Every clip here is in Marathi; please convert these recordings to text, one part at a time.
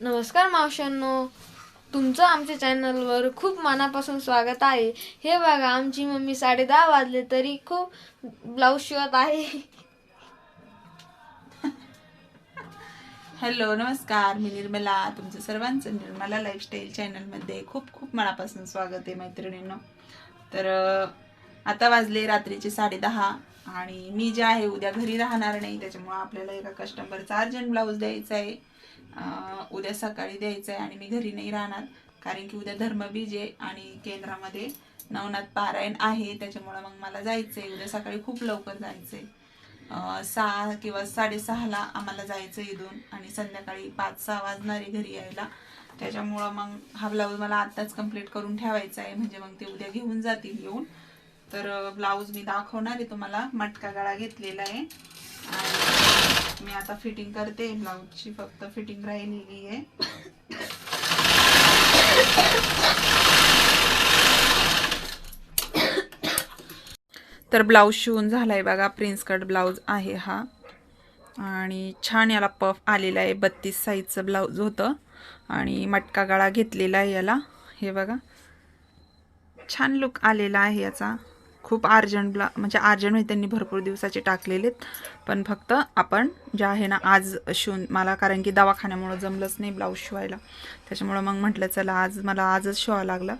नमस्कार मावशांनो तुमचं आमच्या चॅनलवर खूप मनापासून स्वागत आहे. हे बघा आमची मम्मी साडे दहा वाजले तरी खूप ब्लाऊज शिवत आहे. हॅलो नमस्कार. मी निर्मला तुमचं सर्वांचं निर्मला लाईफस्टाईल चॅनलमध्ये खूप खूप मनापासून स्वागत आहे मैत्रिणींनो. तर आता वाजले रात्रीचे साडेदहा आणि मी जे आहे उद्या घरी राहणार नाही त्याच्यामुळं आपल्याला एका कस्टमरचा अर्जंट ब्लाऊज द्यायचा आहे. उद्या सकाळी द्यायचं आहे आणि मी घरी नाही राहणार. कारण की उद्या धर्मबीज आहे आणि केंद्रामध्ये नवनाथ पारायण आहे. त्याच्यामुळं मग मला जायचं आहे उद्या सकाळी खूप लवकर जायचं आहे सहा किंवा साडेसहाला आम्हाला जायचं इथून आणि संध्याकाळी पाच सहा वाजणारे घरी यायला. त्याच्यामुळं मग हा ब्लाऊज मला आत्ताच कंप्लीट करून ठेवायचा आहे. म्हणजे मग ते उद्या घेऊन जातील येऊन. तर ब्लाऊज मी दाखवणार आहे तुम्हाला. मटका गळा घेतलेला आहे. आणि मी आता फिटिंग करते. ब्लाऊजची फक्त फिटिंग राहिलेली आहे. तर ब्लाऊज शिवून झालाय बघा. प्रिन्स कट ब्लाऊज आहे हा. आणि छान याला पफ आलेला आहे. बत्तीस साईजचं ब्लाऊज होतं. आणि मटका गळा घेतलेला आहे याला. हे बघा. छान लुक आलेला आहे याचा. खूप अर्जंटला ब्ला म्हणजे अर्जंट म्हणजे त्यांनी भरपूर दिवसाचे टाकलेलेत. पण फक्त आपण जे आहे ना आज शिवून मला कारण की दवाखान्यामुळं जमलंच नाही ब्लाऊज शिवायला. त्याच्यामुळं मग म्हटलं चला आज मला आजच शिवावं लागला.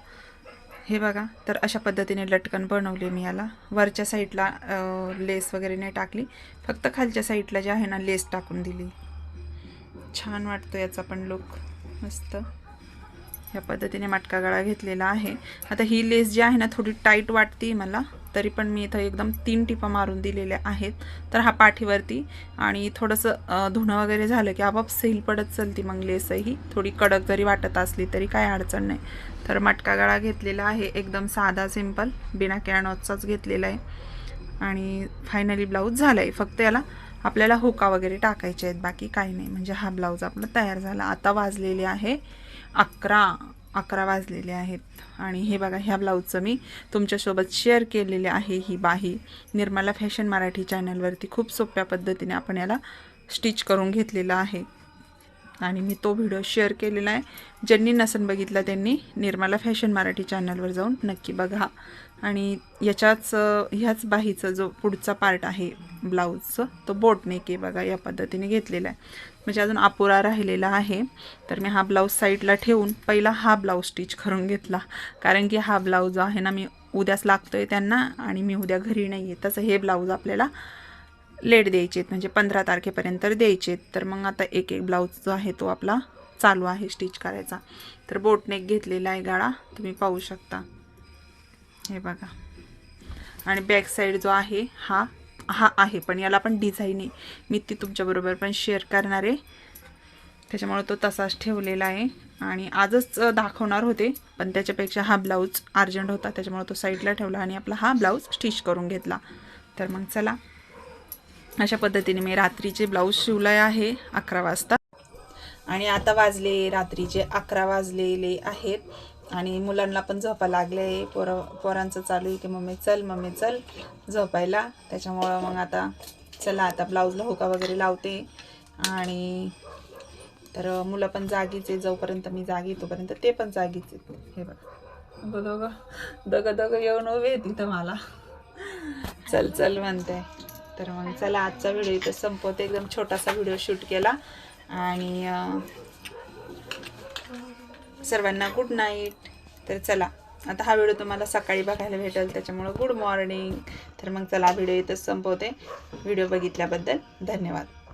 हे बघा तर अशा पद्धतीने लटकन बनवले मी याला. वरच्या साईडला लेस वगैरे नाही टाकली. फक्त खालच्या साईडला जे आहे ना लेस टाकून दिली. छान वाटतो याचा पण लुक मस्त. ह्या पद्धतीने मटका गळा घेतलेला आहे. आता ही लेस जी आहे ना थोडी टाईट वाटते मला तरी पण मी इथं एकदम तीन टिपा मारून दिलेल्या आहेत. तर हा पाठीवरती आणि थोडंसं धुणं वगैरे झालं की आपोआप सेल पडत चलती मग लेसही. थोडी कडक जरी वाटत असली तरी काय अडचण नाही. तर मटका गळा घेतलेला आहे एकदम साधा सिंपल बिना कॅनॉचचाच घेतलेला आहे. आणि फायनली ब्लाऊज झाला आहे फक्त याला आपल्याला हुका वगैरे टाकायचे आहेत बाकी काही नाही. म्हणजे हा ब्लाऊज आपला तयार झाला. आता वाजलेले आहे अकरा अकरा वाजलेले आहेत. आणि हे बघा ह्या ब्लाऊजचं मी तुमच्यासोबत शेअर केलेले आहे ही बाही. निर्मला फॅशन मराठी चॅनलवरती खूप सोप्या पद्धतीने आपण याला स्टिच करून घेतलेलं आहे. आणि मी तो व्हिडिओ शेअर केलेला आहे. ज्यांनी नसन बघितला त्यांनी निर्मला फॅशन मराठी चॅनलवर जाऊन नक्की बघा. आणि याच्याच ह्याच बाहीचा जो पुढचा पार्ट आहे ब्लाऊजचं तो बोट नेक आहे बघा या पद्धतीने घेतलेला आहे. म्हणजे अजून अपुरा राहिलेला आहे. तर मी हा ब्लाऊज साईडला ठेवून पहिला हा ब्लाऊज स्टिच करून घेतला. कारण की हा ब्लाऊज आहे ना मी उद्याच लागतोय त्यांना आणि मी उद्या घरी नाही आहे तसं हे ब्लाऊज आपल्याला लेट द्यायचे म्हणजे पंधरा तारखेपर्यंत द्यायचे तर मग आता एक एक ब्लाऊज जो आहे तो आपला चालू आहे स्टिच करायचा. तर बोटनेक घेतलेला आहे गाळा तुम्ही पाहू शकता. हे बघा. आणि बॅक साईड जो आहे हा हा आहे पण याला पण डिझाईन आहे. मी ती तुमच्याबरोबर पण शेअर करणार आहे. त्याच्यामुळे तो तसाच ठेवलेला आहे. आणि आजच दाखवणार होते पण त्याच्यापेक्षा हा ब्लाऊज अर्जंट होता त्याच्यामुळे तो साईडला ठेवला आणि आपला हा ब्लाऊज स्टिच करून घेतला. तर मग चला. अशा पद्धतीने मी रात्रीचे ब्लाऊज शिवले आहे अकरा वाजता. आणि आता वाजले रात्रीचे अकरा वाजलेले आहेत. आणि मुलांना पण झोपा लागले पोर पोरांचं चालू आहे की मम्मी चल मम्मी चल झोपायला. त्याच्यामुळं मग आता चला आता ब्लाऊजला हुका वगैरे लावते. आणि तर मुलं पण जागीच आहे जोपर्यंत मी जागी तोपर्यंत ते पण जागीच आहेत. हे बघा. दोघं दोघं दोघं येऊन उभे तिथं मला. चल चल म्हणते. तर मग चला आजचा व्हिडिओ इथं संपवते. एकदम छोटासा व्हिडिओ शूट केला. आणि सर्वांना गुड नाईट तर चला आता हा व्हिडिओ तुम्हाला सकाळी बघायला भेटेल त्याच्यामुळं गुड मॉर्निंग तर मग चला व्हिडिओ इथंच संपवते. व्हिडिओ बघितल्याबद्दल धन्यवाद.